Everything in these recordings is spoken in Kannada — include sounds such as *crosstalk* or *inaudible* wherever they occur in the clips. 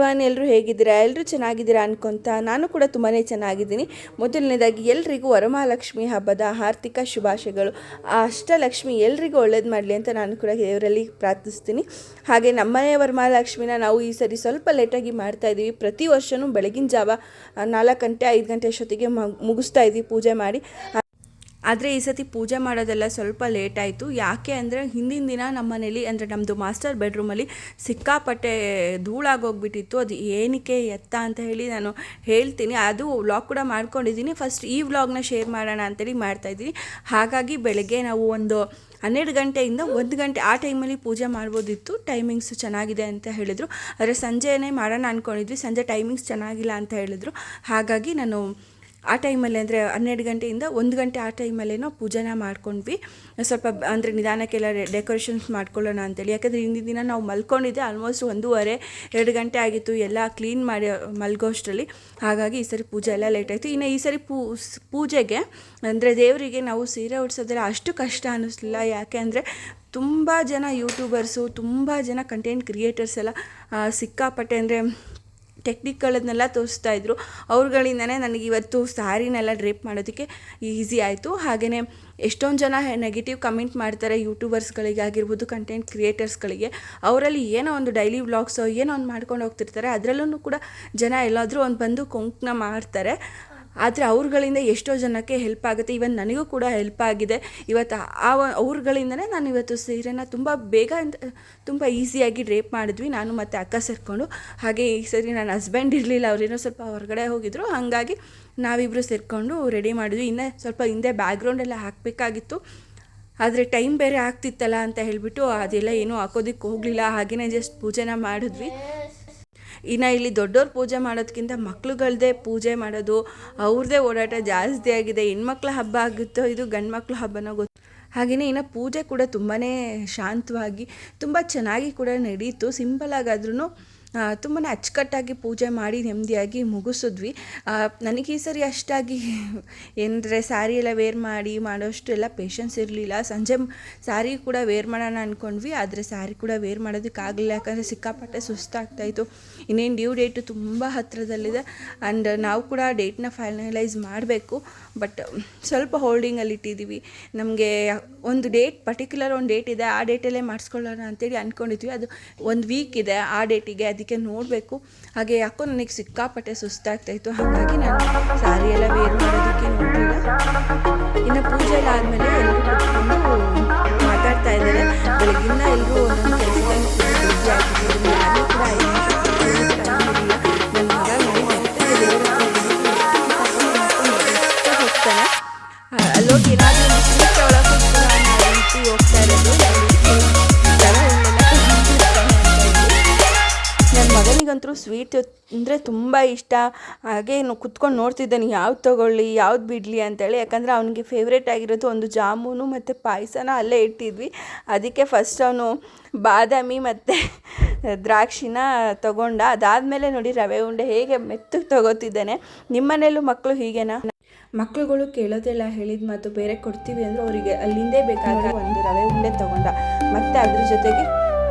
ಎವ್ರಿವನ್ ಎಲ್ಲರೂ ಹೇಗಿದ್ದೀರಾ? ಎಲ್ಲರೂ ಚೆನ್ನಾಗಿದ್ದೀರಾ ಅನ್ಕೊಂತ ನಾನು ಕೂಡ ತುಂಬಾ ಚೆನ್ನಾಗಿದ್ದೀನಿ. ಮೊದಲನೇದಾಗಿ ಎಲ್ರಿಗೂ ವರಮಹಾಲಕ್ಷ್ಮಿ ಹಬ್ಬದ ಆರ್ಥಿಕ ಶುಭಾಶಯಗಳು. ಆ ಅಷ್ಟಲಕ್ಷ್ಮಿ ಎಲ್ರಿಗೂ ಒಳ್ಳೇದು ಮಾಡಲಿ ಅಂತ ನಾನು ಕೂಡ ದೇವರಲ್ಲಿ ಪ್ರಾರ್ಥಿಸ್ತೀನಿ. ಹಾಗೆ ನಮ್ಮನೆಯ ವರಮಹಾಲಕ್ಷ್ಮಿನ ನಾವು ಈ ಸರಿ ಸ್ವಲ್ಪ ಲೇಟಾಗಿ ಮಾಡ್ತಾ ಇದ್ದೀವಿ. ಪ್ರತಿ ವರ್ಷವೂ ಬೆಳಗಿನ ಜಾವ ನಾಲ್ಕು ಗಂಟೆ, ಐದು ಗಂಟೆ ಅಷ್ಟೊತ್ತಿಗೆ ಮಗ್- ಮುಗಿಸ್ತಾ ಇದ್ದೀವಿ. ಪೂಜೆ ಮಾಡಿ. ಆದರೆ ಈ ಸತಿ ಪೂಜೆ ಮಾಡೋದೆಲ್ಲ ಸ್ವಲ್ಪ ಲೇಟ್ ಆಯಿತು. ಯಾಕೆ ಅಂದರೆ ಹಿಂದಿನ ದಿನ ನಮ್ಮ ಮನೇಲಿ ಅಂದರೆ ನಮ್ಮದು ಮಾಸ್ಟರ್ ಬೆಡ್ರೂಮಲ್ಲಿ ಸಿಕ್ಕಾಪಟ್ಟೆ ಧೂಳಾಗೋಗ್ಬಿಟ್ಟಿತ್ತು ಅದು ಏನಕ್ಕೆ ಎತ್ತ ಅಂತ ಹೇಳಿ ನಾನು ಹೇಳ್ತೀನಿ. ಅದು ವ್ಲಾಗ್ ಕೂಡ ಮಾಡ್ಕೊಂಡಿದ್ದೀನಿ. ಫಸ್ಟ್ ಈ ವ್ಲಾಗ್ನ ಶೇರ್ ಮಾಡೋಣ ಅಂತೇಳಿ ಮಾಡ್ತಾಯಿದ್ದೀನಿ ಹಾಗಾಗಿ ಬೆಳಗ್ಗೆ ನಾವು ಒಂದು ಹನ್ನೆರಡು ಗಂಟೆಯಿಂದ ಒಂದು ಗಂಟೆ ಆ ಟೈಮಲ್ಲಿ ಪೂಜೆ ಮಾಡ್ಬೋದಿತ್ತು. ಟೈಮಿಂಗ್ಸ್ ಚೆನ್ನಾಗಿದೆ ಅಂತ ಹೇಳಿದರು. ಆದರೆ ಸಂಜೆನೇ ಮಾಡೋಣ ಅಂದ್ಕೊಂಡಿದ್ವಿ ಸಂಜೆ ಟೈಮಿಂಗ್ಸ್ ಚೆನ್ನಾಗಿಲ್ಲ ಅಂತ ಹೇಳಿದರು. ಹಾಗಾಗಿ ನಾನು ಆ ಟೈಮಲ್ಲಿ ಅಂದರೆ ಹನ್ನೆರಡು ಗಂಟೆಯಿಂದ ಒಂದು ಗಂಟೆ ಆ ಟೈಮಲ್ಲೇನೋ ಪೂಜೆನ ಮಾಡ್ಕೊಂಡ್ವಿ. ಸ್ವಲ್ಪ ಅಂದರೆ ನಿಧಾನಕ್ಕೆಲ್ಲ ಡೆಕೋರೇಷನ್ಸ್ ಮಾಡ್ಕೊಳ್ಳೋಣ ಅಂತೇಳಿ. ಯಾಕಂದರೆ ಹಿಂದಿನ ದಿನ ನಾವು ಮಲ್ಕೊಂಡಿದ್ದೆ ಆಲ್ಮೋಸ್ಟ್ ಒಂದೂವರೆ, ಎರಡು ಗಂಟೆ ಆಗಿತ್ತು ಎಲ್ಲ ಕ್ಲೀನ್ ಮಾಡಿ ಮಲ್ಗೋಷ್ಟರಲ್ಲಿ. ಹಾಗಾಗಿ ಈ ಸರಿ ಪೂಜೆ ಎಲ್ಲ ಲೇಟ್ ಆಯಿತು. ಇನ್ನು ಈ ಸರಿ ಪೂಜೆಗೆ ಅಂದರೆ ದೇವರಿಗೆ ನಾವು ಸೀರೆ ಉಡ್ಸೋದೆಲ್ಲ ಅಷ್ಟು ಕಷ್ಟ ಅನ್ನಿಸ್ಲಿಲ್ಲ. ಯಾಕೆ ಅಂದರೆ ತುಂಬ ಜನ ಯೂಟ್ಯೂಬರ್ಸು ತುಂಬ ಜನ ಕಂಟೆಂಟ್ ಕ್ರಿಯೇಟರ್ಸ್ ಎಲ್ಲ ಸಿಕ್ಕಾಪಟ್ಟೆ ಅಂದರೆ ಟೆಕ್ನಿಕ್ಗಳನ್ನೆಲ್ಲ ತೋರಿಸ್ತಾ ಇದ್ರು. ಅವ್ರುಗಳಿಂದನೇ ನನಗೆ ಇವತ್ತು ಸ್ಯಾರಿನೆಲ್ಲ ಡ್ರೇಪ್ ಮಾಡೋದಕ್ಕೆ ಈಸಿ ಆಯಿತು. ಹಾಗೆಯೇ ಎಷ್ಟೊಂದು ಜನ ನೆಗೆಟಿವ್ ಕಮೆಂಟ್ ಮಾಡ್ತಾರೆ ಯೂಟ್ಯೂಬರ್ಸ್ಗಳಿಗೆ ಆಗಿರ್ಬೋದು ಕಂಟೆಂಟ್ ಕ್ರಿಯೇಟರ್ಸ್ಗಳಿಗೆ ಅವರಲ್ಲಿ ಏನೋ ಒಂದು ಡೈಲಿ ವ್ಲಾಗ್ಸು ಏನೋ ಒಂದು ಮಾಡ್ಕೊಂಡು ಹೋಗ್ತಿರ್ತಾರೆ. ಅದರಲ್ಲೂ ಕೂಡ ಜನ ಎಲ್ಲಾದರೂ ಒಂದು ಬಂದು ಕೊಂಕಣ ಮಾಡ್ತಾರೆ. ಆದರೆ ಅವ್ರುಗಳಿಂದ ಎಷ್ಟೋ ಜನಕ್ಕೆ ಹೆಲ್ಪ್ ಆಗುತ್ತೆ. ಇವನ್ ನನಗೂ ಕೂಡ ಹೆಲ್ಪ್ ಆಗಿದೆ. ಇವತ್ತು ಆ ಅವ್ರುಗಳಿಂದನೇ ನಾನು ಇವತ್ತು ಸೀರೆನ ತುಂಬ ಬೇಗ ತುಂಬ ಈಸಿಯಾಗಿ ಡ್ರೇಪ್ ಮಾಡಿದ್ವಿ. ನಾನು ಮತ್ತು ಅಕ್ಕ ಸೇರಿಕೊಂಡು. ಹಾಗೆ ಈ ಸರಿ ನನ್ನ ಹಸ್ಬೆಂಡ್ ಇರಲಿಲ್ಲ ಅವರೇನೋ ಸ್ವಲ್ಪ ಹೊರಗಡೆ ಹೋಗಿದ್ರು. ಹಾಗಾಗಿ ನಾವಿಬ್ಬರು ಸೇರಿಕೊಂಡು ರೆಡಿ ಮಾಡಿದ್ವಿ. ಇನ್ನೇ ಸ್ವಲ್ಪ ಹಿಂದೆ ಬ್ಯಾಕ್ಗ್ರೌಂಡ್ ಎಲ್ಲ ಹಾಕಬೇಕಾಗಿತ್ತು. ಆದರೆ ಟೈಮ್ ಬೇರೆ ಆಗ್ತಿತ್ತಲ್ಲ ಅಂತ ಹೇಳಿಬಿಟ್ಟು ಅದೆಲ್ಲ ಏನೂ ಹಾಕೋದಿಕ್ಕೆ ಹೋಗಲಿಲ್ಲ. ಹಾಗೆಯೇ ಜಸ್ಟ್ ಪೂಜೆನ ಮಾಡಿದ್ವಿ. ಇನ್ನು ಇಲ್ಲಿ ದೊಡ್ಡವ್ರು ಪೂಜೆ ಮಾಡೋದಕ್ಕಿಂತ ಮಕ್ಳುಗಳದೇ ಪೂಜೆ ಮಾಡೋದು ಅವ್ರದ್ದೇ ಓಡಾಟ ಜಾಸ್ತಿ ಆಗಿದೆ. ಹೆಣ್ಮಕ್ಳ ಹಬ್ಬ ಆಗುತ್ತೋ ಇದು ಗಂಡು ಮಕ್ಳ ಹಬ್ಬನೋ ಗೊತ್ತು. ಹಾಗೆಯೇ ಇನ್ನು ಪೂಜೆ ಕೂಡ ತುಂಬಾ ಶಾಂತವಾಗಿ, ತುಂಬ ಚೆನ್ನಾಗಿ ಕೂಡ ನಡೀತು. ಸಿಂಪಲಾಗಾದ್ರೂ ತುಂಬಾ ಅಚ್ಚುಕಟ್ಟಾಗಿ ಪೂಜೆ ಮಾಡಿ ನೆಮ್ಮದಿಯಾಗಿ ಮುಗಿಸಿದ್ವಿ. ನನಗೆ ಈ ಸರಿ ಅಷ್ಟಾಗಿ ಏನಂದರೆ ಸ್ಯಾರಿ ಎಲ್ಲ ವೇರ್ ಮಾಡಿ ಮಾಡೋಷ್ಟು ಎಲ್ಲ ಪೇಷನ್ಸ್ ಇರಲಿಲ್ಲ. ಸಂಜೆ ಸ್ಯಾರಿ ಕೂಡ ವೇರ್ ಮಾಡೋಣ ಅಂದ್ಕೊಂಡ್ವಿ ಆದರೆ ಸ್ಯಾರಿ ಕೂಡ ವೇರ್ ಮಾಡೋದಕ್ಕಾಗಲಿಲ್ಲ ಯಾಕಂದರೆ ಸಿಕ್ಕಾಪಟ್ಟೆ ಸುಸ್ತಾಗ್ತಾಯಿತ್ತು ಇನ್ನೇನು ಡ್ಯೂ ಡೇಟು ತುಂಬ ಹತ್ತಿರದಲ್ಲಿದೆ ಆ್ಯಂಡ್ ನಾವು ಕೂಡ ಡೇಟ್ನ ಫೈನಲೈಸ್ ಮಾಡಬೇಕು. ಬಟ್ ಸ್ವಲ್ಪ ಹೋಲ್ಡಿಂಗಲ್ಲಿ ಇಟ್ಟಿದ್ದೀವಿ. ನಮಗೆ ಒಂದು ಡೇಟ್ ಪರ್ಟಿಕ್ಯುಲರ್ ಒಂದು ಡೇಟ್ ಇದೆ. ಆ ಡೇಟಲ್ಲೇ ಮಾಡಿಸ್ಕೊಳ್ಳೋಣ ಅಂತೇಳಿ ಅಂದ್ಕೊಂಡಿದ್ವಿ ಅದು ಒಂದು ವೀಕ್ ಇದೆ ಆ ಡೇಟಿಗೆ ಅದಕ್ಕೆ ನೋಡಬೇಕು. ಹಾಗೆ ಯಾಕೋ ನನಗೆ ಸಿಕ್ಕಾಪಟ್ಟೆ ಸುಸ್ತಾಗ್ತಾಯಿತ್ತು. ಹಾಗಾಗಿ ನಾನು ಸ್ಯಾರಿ ಎಲ್ಲ ವೇರ್ ಮಾಡೋದಕ್ಕೆ ನೋಡಲಿಲ್ಲ. ಇನ್ನು ಪೂಜೆ ಎಲ್ಲ ಆದಮೇಲೆ ಎಲ್ಲರೂ ಮಾತಾಡ್ತಾ ಇದ್ದಾರೆ. ಬೆಳಗಿನ ಎಲ್ಲರೂ ಒಂದೊಂದು ಕೆಲಸದಲ್ಲಿ ನನ್ನ ಮಗನಿಗಂತೂ ಸ್ವೀಟ್ ಅಂದರೆ ತುಂಬ ಇಷ್ಟ. ಹಾಗೆ ಕುತ್ಕೊಂಡು ನೋಡ್ತಿದ್ದಾನೆ, ಯಾವ್ದು ತೊಗೊಳ್ಳಿ, ಯಾವ್ದು ಬಿಡಲಿ ಅಂತೇಳಿ. ಯಾಕಂದರೆ ಅವನಿಗೆ ಫೇವ್ರೇಟ್ ಆಗಿರೋದು ಒಂದು ಜಾಮೂನು ಮತ್ತು ಪಾಯಸನ ಅಲ್ಲೇ ಇಟ್ಟಿದ್ವಿ. ಅದಕ್ಕೆ ಫಸ್ಟ್ ಅವನು ಬಾದಾಮಿ ಮತ್ತು ದ್ರಾಕ್ಷಿನ ತಗೊಂಡ. ಅದಾದಮೇಲೆ ನೋಡಿ ರವೆ ಉಂಡೆ ಹೇಗೆ ಮೆತ್ತಗೆ ತಗೋತಿದ್ದಾನೆ. ನಿಮ್ಮನೇಲೂ ಮಕ್ಕಳು ಹೀಗೇನಾ? ಮಕ್ಕಳುಗಳು ಕೇಳೋದೆಲ್ಲ ಹೇಳಿದ ಮಾತು ಬೇರೆ ಕೊಡ್ತೀವಿ ಅಂದರೆ ಅವರಿಗೆ ಅಲ್ಲಿಂದೇ ಬೇಕಾದ ಒಂದು ರವೆ ಉಂಡೆ ತಗೊಂಡ. ಮತ್ತೆ ಅದ್ರ ಜೊತೆಗೆ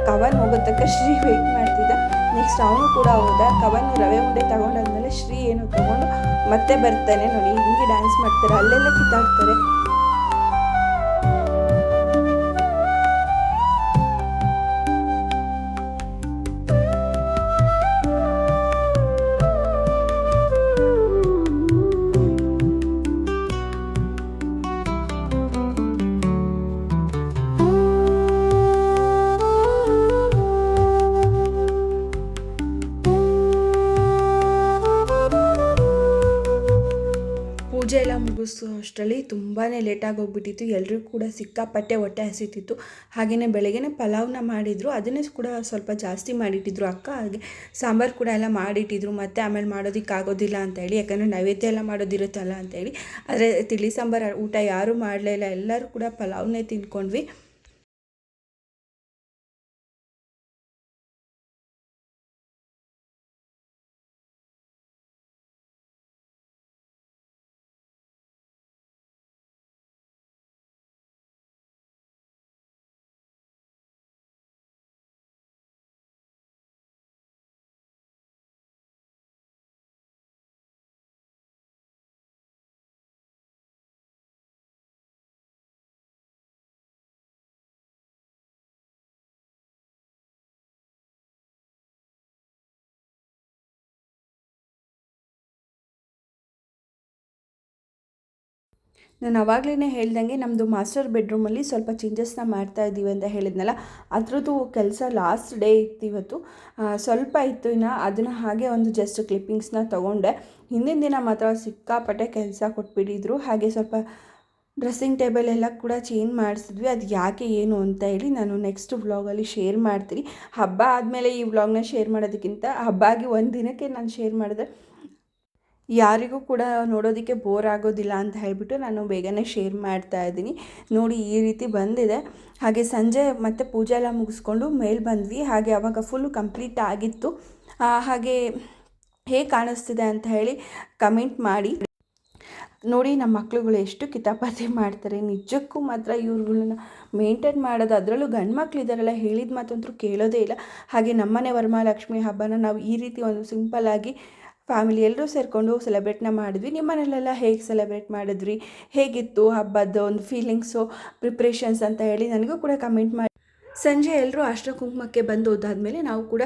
ಕವನ್ ಹೋಗೋ ತಕ್ಕ *laughs* ಶ್ರೀ ವೇಟ್ ಮಾಡ್ತಿದ್ದ. ನೆಕ್ಸ್ಟ್ ಅವನು ಕೂಡ ಹೋದ. ಕವನ್ ರವೆ ಉಂಡೆ ತಗೊಂಡಾದ್ಮೇಲೆ ಶ್ರೀ ಏನು ತಗೊಂಡು ಮತ್ತೆ ಬರ್ತಾನೆ ನೋಡಿ. ಹಿಂಗೆ ಡ್ಯಾನ್ಸ್ ಮಾಡ್ತಾರೆ. ಅಲ್ಲೆಲ್ಲ ಕಿತ್ತಾಡ್ತಾರೆ. ಮುಗಿಸೋ ಅಷ್ಟರಲ್ಲಿ ತುಂಬಾ ಲೇಟಾಗಿ ಹೋಗ್ಬಿಟ್ಟಿತ್ತು. ಕೂಡ ಸಿಕ್ಕಾಪಟ್ಟೆ ಹೊಟ್ಟೆ ಹಸಿತಿತ್ತು. ಹಾಗೆಯೇ ಬೆಳಗ್ಗೆನೇ ಪಲಾವ್ನ ಮಾಡಿದರು. ಅದನ್ನೇ ಕೂಡ ಸ್ವಲ್ಪ ಜಾಸ್ತಿ ಮಾಡಿಟ್ಟಿದ್ರು ಅಕ್ಕ. ಹಾಗೆ ಸಾಂಬಾರು ಕೂಡ ಎಲ್ಲ ಮಾಡಿಟ್ಟಿದ್ರು. ಮತ್ತೆ ಆಮೇಲೆ ಮಾಡೋದಕ್ಕೆ ಆಗೋದಿಲ್ಲ ಅಂತ ಹೇಳಿ, ಯಾಕಂದರೆ ನೈವೇದ್ಯ ಎಲ್ಲ ಮಾಡೋದಿರುತ್ತಲ್ಲ ಅಂತೇಳಿ ಆದರೆ ತಿಳಿ ಸಾಂಬಾರು ಊಟ ಯಾರೂ ಮಾಡಲೇ ಇಲ್ಲ. ಎಲ್ಲರೂ ಕೂಡ ಪಲಾವ್ನೇ ತಿನ್ಕೊಂಡ್ವಿ ನಾನು ಆವಾಗಲೇ ಹೇಳ್ದಂಗೆ ನಮ್ಮದು ಮಾಸ್ಟರ್ ಬೆಡ್ರೂಮಲ್ಲಿ ಸ್ವಲ್ಪ ಚೇಂಜಸ್ನ ಮಾಡ್ತಾ ಇದ್ದೀವಿ ಅಂತ ಹೇಳಿದ್ನಲ್ಲ, ಅದರದ್ದು ಕೆಲಸ ಲಾಸ್ಟ್ ಡೇ ಇತ್ತು ಇವತ್ತು. ಸ್ವಲ್ಪ ಇತ್ತು ಇನ್ನು, ಅದನ್ನು ಹಾಗೆ ಒಂದು ಜಸ್ಟ್ ಕ್ಲಿಪ್ಪಿಂಗ್ಸ್ನ ತೊಗೊಂಡೆ. ಹಿಂದಿನ ದಿನ ಮಾತ್ರ ಸಿಕ್ಕಾಪಟ್ಟೆ ಕೆಲಸ ಕೊಟ್ಬಿಟ್ಟಿದ್ರು. ಹಾಗೆ ಸ್ವಲ್ಪ ಡ್ರೆಸ್ಸಿಂಗ್ ಟೇಬಲ್ ಎಲ್ಲ ಕೂಡ ಚೇಂಜ್ ಮಾಡಿಸಿದ್ವಿ. ಅದು ಯಾಕೆ ಏನು ಅಂತ ಹೇಳಿ ನಾನು ನೆಕ್ಸ್ಟ್ ವ್ಲಾಗಲ್ಲಿ ಶೇರ್ ಮಾಡ್ತೀನಿ. ಹಬ್ಬ ಆದಮೇಲೆ ಈ ವ್ಲಾಗ್ನ ಶೇರ್ ಮಾಡೋದಕ್ಕಿಂತ ಹಬ್ಬ ಆಗಿ ಒಂದು ದಿನಕ್ಕೆ ನಾನು ಶೇರ್ ಮಾಡಿದೆ. ಯಾರಿಗೂ ಕೂಡ ನೋಡೋದಕ್ಕೆ ಬೋರ್ ಆಗೋದಿಲ್ಲ ಅಂತ ಹೇಳಿಬಿಟ್ಟು ನಾನು ಬೇಗನೆ ಶೇರ್ ಮಾಡ್ತಾ ಇದ್ದೀನಿ. ನೋಡಿ ಈ ರೀತಿ ಬಂದಿದೆ. ಹಾಗೆ ಸಂಜೆ ಮತ್ತೆ ಪೂಜೆ ಎಲ್ಲ ಮುಗಿಸ್ಕೊಂಡು ಮೇಲೆ ಬಂದ್ವಿ. ಹಾಗೆ ಅವಾಗ ಫುಲ್ಲು ಕಂಪ್ಲೀಟ್ ಆಗಿತ್ತು. ಹಾಗೆ ಹೇಗೆ ಕಾಣಿಸ್ತಿದೆ ಅಂತ ಹೇಳಿ ಕಮೆಂಟ್ ಮಾಡಿ. ನೋಡಿ ನಮ್ಮ ಮಕ್ಳುಗಳು ಎಷ್ಟು ಕಿತಾಪತಿ ಮಾಡ್ತಾರೆ. ನಿಜಕ್ಕೂ ಮಾತ್ರ ಇವ್ರುಗಳನ್ನ ಮೇಂಟೈನ್ ಮಾಡೋದು, ಅದರಲ್ಲೂ ಗಂಡು ಮಕ್ಳು ಇದ್ದಾರಲ್ಲ, ಹೇಳಿದ ಮಾತಂತೂ ಕೇಳೋದೇ ಇಲ್ಲ. ಹಾಗೆ ನಮ್ಮನೆ ವರಮಹಾಲಕ್ಷ್ಮಿ ಹಬ್ಬನ ನಾವು ಈ ರೀತಿ ಒಂದು ಸಿಂಪಲ್ಲಾಗಿ ಫ್ಯಾಮಿಲಿ ಎಲ್ಲರೂ ಸೇರಿಕೊಂಡು ಸೆಲೆಬ್ರೇಟ್ನ ಮಾಡಿದ್ವಿ. ನಿಮ್ಮ ಮನೇಲೆಲ್ಲ ಹೇಗೆ ಸೆಲೆಬ್ರೇಟ್ ಮಾಡಿದ್ರಿ? ಹೇಗಿತ್ತು ಹಬ್ಬದ ಒಂದು ಫೀಲಿಂಗ್ಸು ಪ್ರಿಪ್ರೇಷನ್ಸ್ ಅಂತ ಹೇಳಿ ನನಗೂ ಕೂಡ ಕಮೆಂಟ್ ಮಾಡಿ. ಸಂಜೆ ಎಲ್ಲರೂ ಅಷ್ಟ ಕುಂಕುಮಕ್ಕೆ ಬಂದು ಹೋದಾದ್ಮೇಲೆ ನಾವು ಕೂಡ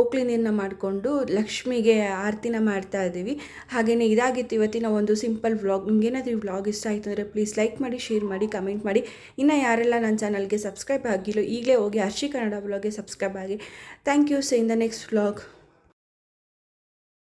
ಓಕ್ಲಿ ನೀರನ್ನ ಮಾಡಿಕೊಂಡು ಲಕ್ಷ್ಮಿಗೆ ಆರತಿನ ಮಾಡ್ತಾ ಇದ್ದೀವಿ. ಹಾಗೆಯೇ ಇದಾಗಿತ್ತು ಇವತ್ತಿನ ಒಂದು ಸಿಂಪಲ್ ವ್ಲಾಗ್ ನಿಮ್ಗೇನಾದರೂ ಈ ವ್ಲಾಗ್ ಇಷ್ಟ ಆಯಿತು ಅಂದರೆ ಪ್ಲೀಸ್ ಲೈಕ್ ಮಾಡಿ ಶೇರ್ ಮಾಡಿ ಕಮೆಂಟ್ ಮಾಡಿ. ಇನ್ನು ಯಾರೆಲ್ಲ ನನ್ನ ಚಾನಲ್ಗೆ ಸಬ್ಸ್ಕ್ರೈಬ್ ಆಗಿಲ್ಲೋ, ಈಗಲೇ ಹೋಗಿ ಹರ್ಷಿ ಕನ್ನಡ ವ್ಲಾಗ್ಗೆ ಸಬ್ಸ್ಕ್ರೈಬ್ ಆಗಿ. Thank you see in the next vlog